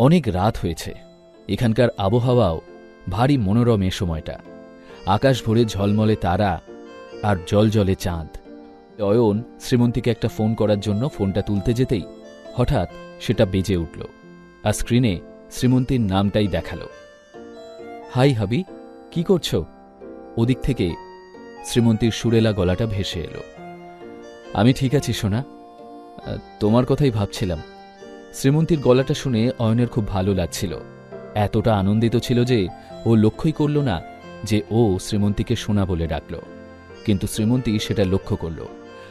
অনেক রাত হয়েছে। এখানকার আবহাওয়াও ভারী মনোরম এ সময়টা। আকাশ ভরে ঝলমলে তারা আর জলজলে চাঁদ। অয়ন শ্রীমন্তীকে একটা ফোন করার জন্য ফোনটা তুলতে যেতেই হঠাৎ সেটা বেজে উঠল আর স্ক্রিনে শ্রীমন্তীর নামটাই দেখাল। হাই হাবি, কি করছ? ওদিক থেকে শ্রীমন্তীর সুরেলা গলাটা ভেসে এলো। আমি ঠিক আছি সোনা। তোমার কথাই ভাবছিলাম। শ্রীমন্তীর গলাটা শুনে অয়নের খুব ভালো লাগছিল। এতটা আনন্দিত ছিল যে ও লক্ষ্যই করল না যে ও শ্রীমন্তীকে সোনা বলে ডাকল। কিন্তু শ্রীমন্তী সেটা লক্ষ্য করল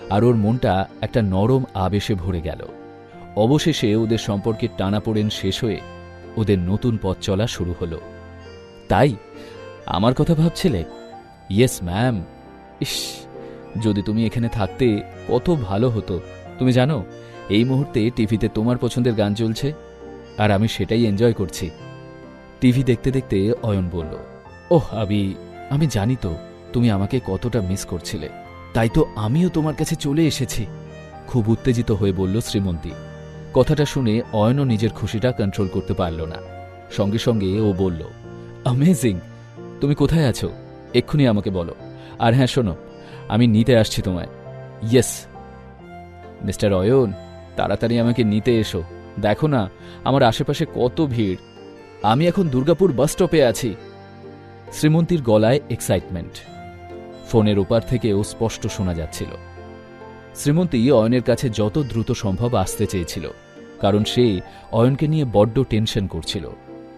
আর ওর মনটা একটা নরম আবেশে ভরে গেল। অবশেষে ওদের সম্পর্কের টানাপোড়েন শেষ হয়ে ওদের নতুন পথ চলা শুরু হলো। তাই আমার কথা ভাবছিলে? Yes, ma'am. ইস, যদি তুমি এখানে থাকতে কত ভালো হতো। তুমি জানো এই মুহূর্তে টিভিতে তোমার পছন্দের গান চলছে, আর আমি সেটাই এনজয় করছি। টিভি দেখতে দেখতে অয়ন বলল, ওহ, আবি, আমি জানি তো, তুমি আমাকে কতটা মিস করছিলে। তাই তো আমিও তোমার কাছে চলে এসেছি। খুব উত্তেজিত হয়ে বলল শ্রীমন্তী। কথাটা শুনে অয়নও নিজের খুশিটা কন্ট্রোল করতে পারল না। সঙ্গে সঙ্গে ও বলল অ্যামেজিং তুমি কোথায় আছো? এক্ষুনি আমাকে বলো। আর হ্যাঁ শোনো, আমি নিতে আসছি তোমায়। ইয়েস মিস্টার অয়ন তাড়াতাড়ি আমাকে নিতে এসো। দেখো না, আমার আশেপাশে কত ভিড়। আমি এখন দুর্গাপুর বাস স্টপে আছি। শ্রীমন্তীর গলায় এক্সাইটমেন্ট ফোনের ওপার থেকেও স্পষ্ট শোনা যাচ্ছিল। শ্রীমন্তী অয়নের কাছে যত দ্রুত সম্ভব আসতে চেয়েছিল, কারণ সে অয়নকে নিয়ে বড্ড টেনশন করছিল।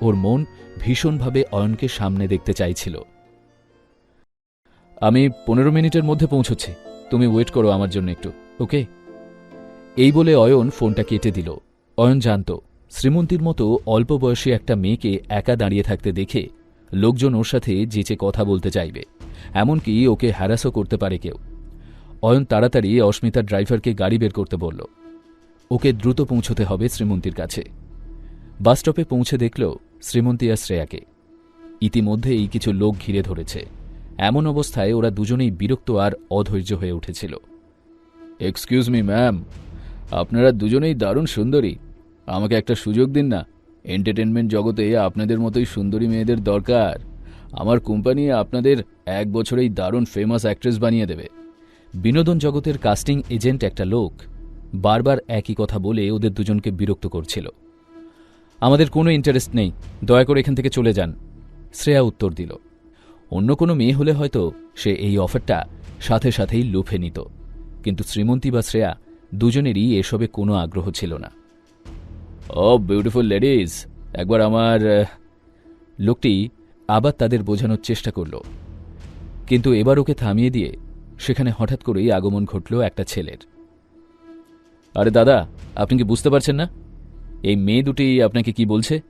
ওর মন ভীষণভাবে অয়নকে সামনে দেখতে চাইছিল। আমি পনেরো মিনিটের মধ্যে পৌঁছচ্ছি। তুমি ওয়েট করো আমার জন্য একটু, ওকে? এই বলে অয়ন ফোনটা কেটে দিল। অয়ন জানত, শ্রীমন্তীর মতো অল্প বয়সী একটা মেয়েকে একা দাঁড়িয়ে থাকতে দেখে লোকজন ওর সাথে যেচে কথা বলতে চাইবে, এমনকি ওকে হ্যারাসও করতে পারে কেউ। অয়ন তাড়াতাড়ি অস্মিতার ড্রাইভারকে গাড়ি বের করতে বলল, ওকে দ্রুত পৌঁছতে হবে শ্রীমন্তীর কাছে। বাসস্টপে পৌঁছে দেখল শ্রীমন্তী আর শ্রেয়াকে। ইতিমধ্যেই কিছু লোক ঘিরে ধরেছে। এমন অবস্থায় ওরা দুজনেই বিরক্ত আর অধৈর্য হয়ে উঠেছিল। এক্সকিউজ মি ম্যাম আপনারা দুজনেই দারুণ সুন্দরী। আমাকে একটা সুযোগ দিন না। এন্টারটেনমেন্ট জগতে আপনাদের মতোই সুন্দরী মেয়েদের দরকার। আমার কোম্পানি আপনাদের এক বছরেই দারুণ ফেমাস অ্যাক্ট্রেস বানিয়ে দেবে। বিনোদন জগতের কাস্টিং এজেন্ট একটা লোক। বারবার একই কথা বলে ওদের দুজনকে বিরক্ত করছিল। আমাদের কোনো ইন্টারেস্ট নেই। দয়া করে এখান থেকে চলে যান। শ্রেয়া উত্তর দিল। অন্য কোনো মেয়ে হলে হয়তো সে এই অফারটা সাথে সাথেই লুফে নিত। কিন্তু শ্রীমন্তী বা শ্রেয়া দুজনেরই এসবে কোনো আগ্রহ ছিল না। ও বিউটিফুল লেডিজ একবার আমার লোকটি আবার তাদের বোঝানোর চেষ্টা করল। কিন্তু এবার ওকে থামিয়ে দিয়ে সেখানে হঠাৎ করেই আগমন ঘটল একটা ছেলের। আরে দাদা, আপনি কি বুঝতে পারছেন না? এই মেয়ে দুটি আপনাকে কি বলছে?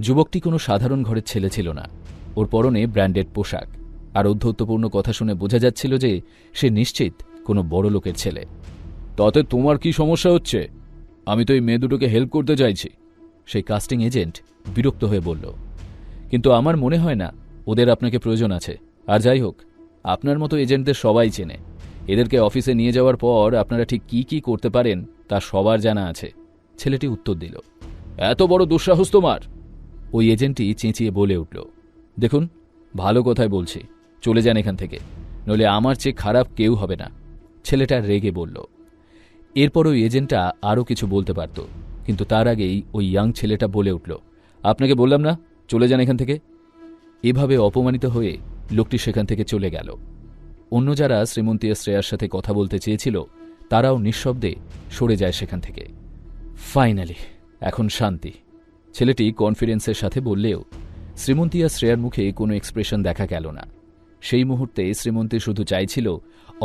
যুবকটি কোনো সাধারণ ঘরের ছেলে ছিল না। ওর পরনে ব্র্যান্ডেড পোশাক। আর ঔদ্ধত্যপূর্ণ কথা শুনে বোঝা যাচ্ছিল যে সে নিশ্চিত কোনো বড় লোকের ছেলে। তাতে তোমার কি সমস্যা হচ্ছে? আমি তো এই মেয়ে দুটোকে হেল্প করতে চাইছি। সেই কাস্টিং এজেন্ট বিরক্ত হয়ে বলল, কিন্তু আমার মনে হয় না ওদের আপনাকে প্রয়োজন আছে। আর যাই হোক, আপনার মতো এজেন্টদের সবাই চেনে। এদেরকে অফিসে নিয়ে যাওয়ার পর আপনারা ঠিক কি কি করতে পারেন তা সবার জানা আছে। ছেলেটি উত্তর দিল, এত বড় দুঃসাহস তোমার! ওই এজেন্টটি চেঁচিয়ে বলে উঠল, দেখুন, ভালো কথায় বলছি। চলে যান এখান থেকে। নইলে আমার চেয়ে খারাপ কেউ হবে না। ছেলেটা রেগে বলল এরপর ওই এজেন্টটা আরও কিছু বলতে পারত, কিন্তু তার আগেই ওই ইয়াং ছেলেটা বলে উঠল, আপনাকে বললাম না? চলে যান এখান থেকে? এভাবে অপমানিত হয়ে লোকটি সেখান থেকে চলে গেল। অন্য যারা শ্রীমন্তী শ্রেয়ার সাথে কথা বলতে চেয়েছিল, তারাও নিঃশব্দে সরে যায় সেখান থেকে। ফাইনালি, এখন শান্তি। ছেলেটি কনফিডেন্সের সাথে বললেও শ্রীমন্তী আর শ্রেয়ার মুখে কোনো এক্সপ্রেশন দেখা গেল না। সেই মুহূর্তে শ্রীমন্তী শুধু চাইছিল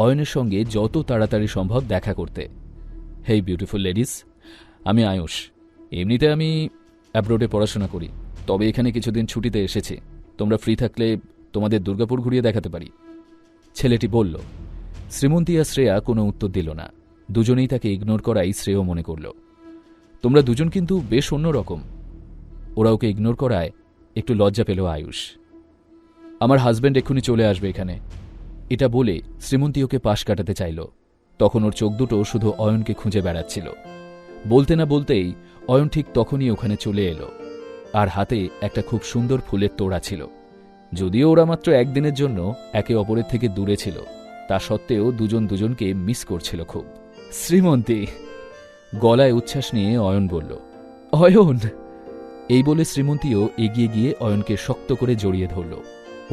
অয়নের সঙ্গে যত তাড়াতাড়ি সম্ভব দেখা করতে। হেই বিউটিফুল লেডিস আমি আয়ুষ। এমনিতে আমি অ্যাব্রোডে পড়াশোনা করি। তবে এখানে কিছুদিন ছুটিতে এসেছি। তোমরা ফ্রি থাকলে তোমাদের দুর্গাপুর ঘুরিয়ে দেখাতে পারি। ছেলেটি বলল, শ্রীমন্তী আর শ্রেয়া কোনো উত্তর দিল না। দুজনেই তাকে ইগনোর করাই শ্রেয় মনে করল। তোমরা দুজন কিন্তু বেশ অন্যরকম। ওরা ওকে ইগনোর করায় একটু লজ্জা পেল আয়ুষ। আমার হাজব্যান্ড এক্ষুনি চলে আসবে এখানে। এটা বলে শ্রীমন্তী ওকে পাশ কাটাতে চাইল। তখন ওর চোখ দুটো শুধু অয়নকে খুঁজে বেড়াচ্ছিল। বলতে না বলতেই অয়ন ঠিক তখনই ওখানে চলে এলো, আর হাতে একটা খুব সুন্দর ফুলের তোড়া ছিল। যদিও ওরা মাত্র একদিনের জন্য একে অপরের থেকে দূরে ছিল, তা সত্ত্বেও দুজন দুজনকে মিস করছিল খুব। শ্রীমন্তী! গলায় উচ্ছ্বাস নিয়ে অয়ন বলল, অয়ন! এই বলে শ্রীমন্তীও এগিয়ে গিয়ে অয়নকে শক্ত করে জড়িয়ে ধরল।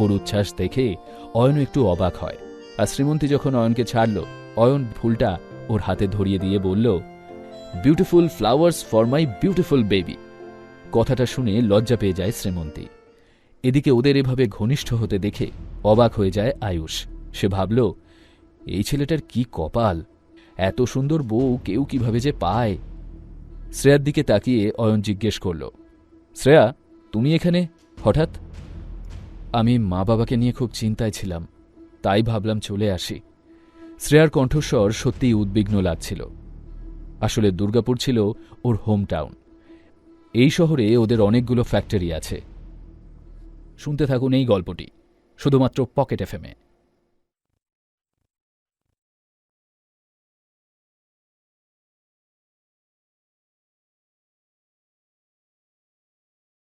ওর উচ্ছ্বাস দেখে অয়ন একটু অবাক হয়, আর শ্রীমন্তী যখন অয়নকে ছাড়ল অয়ন ফুলটা ওর হাতে ধরিয়ে দিয়ে বলল beautiful flowers for my beautiful baby কথাটা শুনে লজ্জা পেয়ে যায় শ্রীমন্তী। এদিকে ওদের এভাবে ঘনিষ্ঠ হতে দেখে অবাক হয়ে যায় আয়ুষ। সে ভাবল, এই ছেলেটার কি কপাল? এত সুন্দর বউ কেউ কীভাবে যে পায়? শ্রেয়ার দিকে তাকিয়ে অয়ন জিজ্ঞেস করল, শ্রেয়া, তুমি এখানে? হঠাৎ? আমি মা বাবাকে নিয়ে খুব চিন্তায় ছিলাম, তাই ভাবলাম চলে আসি। শ্রেয়ার কণ্ঠস্বর সত্যিই উদ্বিগ্ন লাগছিল। আসলে দুর্গাপুর ছিল ওর হোম টাউন এই শহরে ওদের অনেকগুলো ফ্যাক্টরি আছে। শুনতে থাকুন এই গল্পটি, শুধুমাত্র পকেট এফএমে